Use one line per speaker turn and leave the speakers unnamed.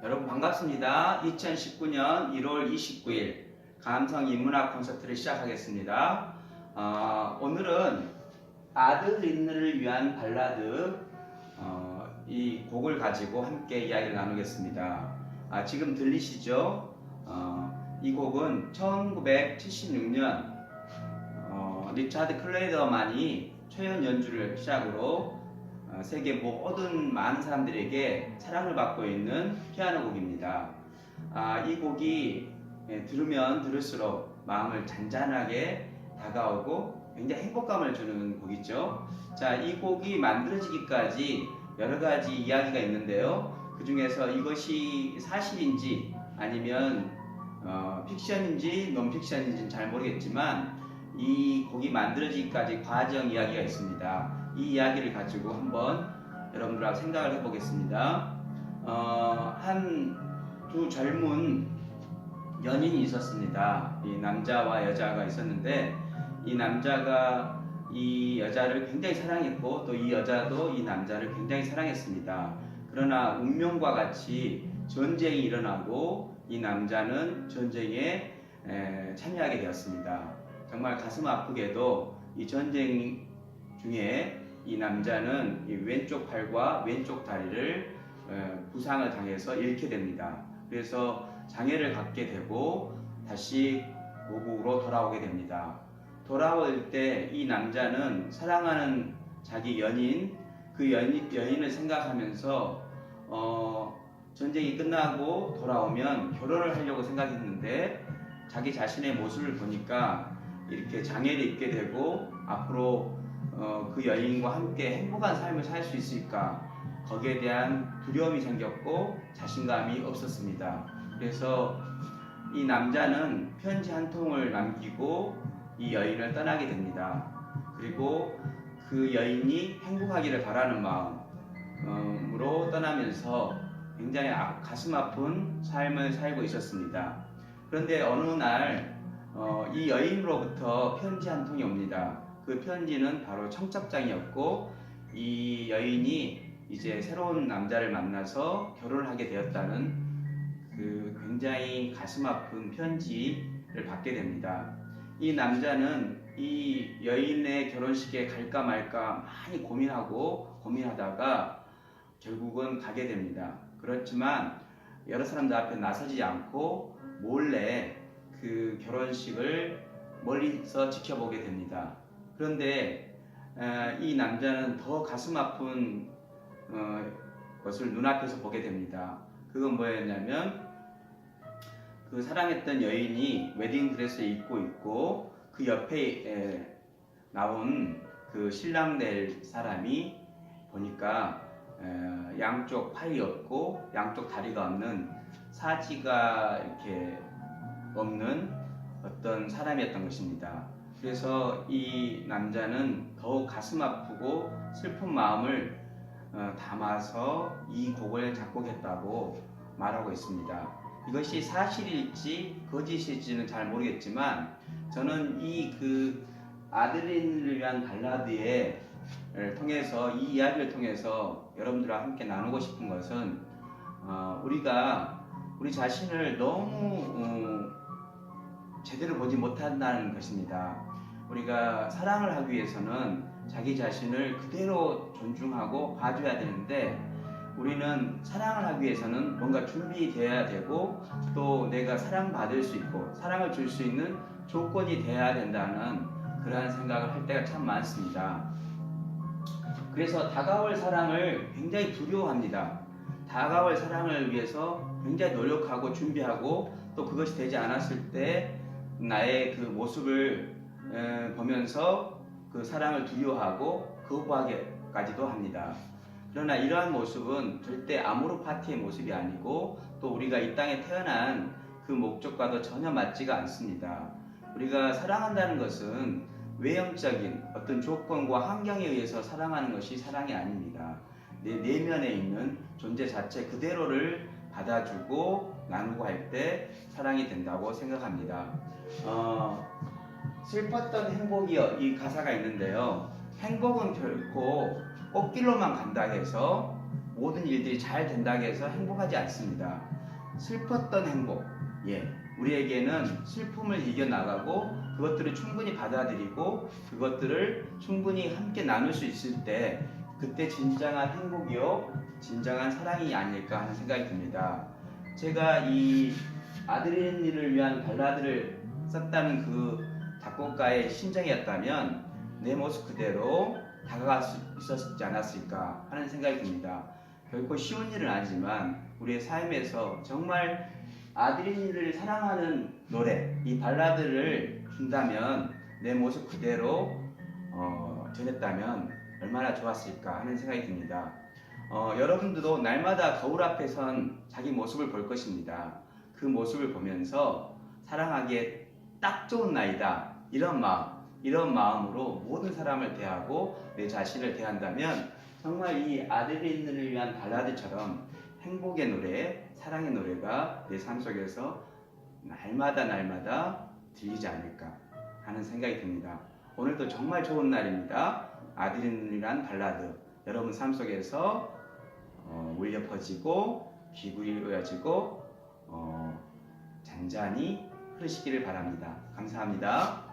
여러분 반갑습니다. 2019년 1월 29일 감성 인문학 콘서트를 시작하겠습니다. 어, 오늘은 아들린을 위한 발라드 어, 이 곡을 가지고 함께 이야기를 나누겠습니다. 아, 지금 들리시죠? 어, 이 곡은 1976년 어, 리차드 클레이더만이 초연 연주를 시작으로 어, 세계 모든 많은 사람들에게 사랑을 받고 있는 피아노 곡입니다. 아, 이 곡이 예, 들으면 들을수록 마음을 잔잔하게 다가오고 굉장히 행복감을 주는 곡이죠. 자, 이 곡이 만들어지기까지 여러 가지 이야기가 있는데요. 그 중에서 이것이 사실인지 아니면 어, 픽션인지 논픽션인지는 잘 모르겠지만 이 곡이 만들어지기까지 과정 이야기가 있습니다. 이 이야기를 가지고 한번 여러분들하고 생각을 해보겠습니다. 어, 한두 젊은 연인이 있었습니다. 이 남자와 여자가 있었는데 이 남자가 이 여자를 굉장히 사랑했고 또 이 여자도 이 남자를 굉장히 사랑했습니다. 그러나 운명과 같이 전쟁이 일어나고 이 남자는 전쟁에 에, 참여하게 되었습니다. 정말 가슴 아프게도 이 전쟁 중에 이 남자는 이 왼쪽 팔과 왼쪽 다리를 에, 부상을 당해서 잃게 됩니다. 그래서 장애를 갖게 되고 다시 고국으로 돌아오게 됩니다. 돌아올 때 이 남자는 사랑하는 자기 연인 그 연인, 여인을 생각하면서 어, 전쟁이 끝나고 돌아오면 결혼을 하려고 생각했는데 자기 자신의 모습을 보니까 이렇게 장애를 입게 되고 앞으로 어, 그 여인과 함께 행복한 삶을 살 수 있을까 거기에 대한 두려움이 생겼고 자신감이 없었습니다. 그래서 이 남자는 편지 한 통을 남기고 이 여인을 떠나게 됩니다. 그리고 그 여인이 행복하기를 바라는 마음으로 떠나면서 굉장히 아- 가슴 아픈 삶을 살고 있었습니다. 그런데 어느 날, 어, 이 여인으로부터 편지 한 통이 옵니다. 그 편지는 바로 청첩장이었고, 이 여인이 이제 새로운 남자를 만나서 결혼을 하게 되었다는 그 굉장히 가슴 아픈 편지를 받게 됩니다. 이 남자는 이 여인의 결혼식에 갈까 말까 많이 고민하고 고민하다가 결국은 가게 됩니다. 그렇지만 여러 사람들 앞에 나서지 않고 몰래 그 결혼식을 멀리서 지켜보게 됩니다. 그런데 에, 이 남자는 더 가슴 아픈 어, 것을 눈앞에서 보게 됩니다. 그건 뭐였냐면 그 사랑했던 여인이 웨딩 드레스를 입고 있고 그 옆에 에, 나온 그 신랑 될 사람이 보니까 에, 양쪽 팔이 없고 양쪽 다리가 없는 사지가 이렇게 없는 어떤 사람이었던 것입니다. 그래서 이 남자는 더욱 가슴 아프고 슬픈 마음을 어, 담아서 이 곡을 작곡했다고 말하고 있습니다. 이것이 사실일지 거짓일지는 잘 모르겠지만 저는 이 그 아들린을 위한 발라드에 를 통해서 이 이야기를 통해서 여러분들과 함께 나누고 싶은 것은 어, 우리가 우리 자신을 너무 어, 제대로 보지 못한다는 것입니다. 우리가 사랑을 하기 위해서는 자기 자신을 그대로 존중하고 봐줘야 되는데 우리는 사랑을 하기 위해서는 뭔가 준비되어야 되고 또 내가 사랑받을 수 있고 사랑을 줄 수 있는 조건이 돼야 된다는 그러한 생각을 할 때가 참 많습니다. 그래서 다가올 사랑을 굉장히 두려워합니다. 다가올 사랑을 위해서 굉장히 노력하고 준비하고 또 그것이 되지 않았을 때 나의 그 모습을 에, 보면서 그 사랑을 두려워하고 거부하기까지도 합니다. 그러나 이러한 모습은 절대 아모르 파티의 모습이 아니고 또 우리가 이 땅에 태어난 그 목적과도 전혀 맞지가 않습니다. 우리가 사랑한다는 것은 외형적인 어떤 조건과 환경에 의해서 사랑하는 것이 사랑이 아닙니다. 내 내면에 있는 존재 자체 그대로를 받아주고 나누고 할 때 사랑이 된다고 생각합니다. 어, 슬펐던 행복이여 이 가사가 있는데요. 행복은 결코 꽃길로만 간다 해서 모든 일들이 잘 된다고 해서 행복하지 않습니다. 슬펐던 행복, 예, 우리에게는 슬픔을 이겨나가고 그것들을 충분히 받아들이고 그것들을 충분히 함께 나눌 수 있을 때 그때 진정한 행복이요, 진정한 사랑이 아닐까 하는 생각이 듭니다. 제가 이 아드레날린을 위한 발라드를 썼다는 그 작곡가의 심정이었다면 내 모습 그대로 다가갈 수 있었지 않았을까 하는 생각이 듭니다. 결코 쉬운 일은 아니지만 우리의 삶에서 정말 아드레날린을 사랑하는 노래, 이 발라드를 준다면 내 모습 그대로 어, 전했다면 얼마나 좋았을까 하는 생각이 듭니다. 어, 여러분들도 날마다 거울 앞에 선 자기 모습을 볼 것입니다. 그 모습을 보면서 사랑하기에 딱 좋은 나이다. 이런 마음, 이런 마음으로 모든 사람을 대하고 내 자신을 대한다면 정말 이 아드레날린을 위한 발라드처럼 행복의 노래, 사랑의 노래가 내 삶 속에서 날마다 날마다 들리지 않을까 하는 생각이 듭니다. 오늘도 정말 좋은 날입니다. 아드레날린이란 발라드 여러분 삶 속에서 어, 울려 퍼지고 귀구려지고 어, 잔잔히 흐르시기를 바랍니다. 감사합니다.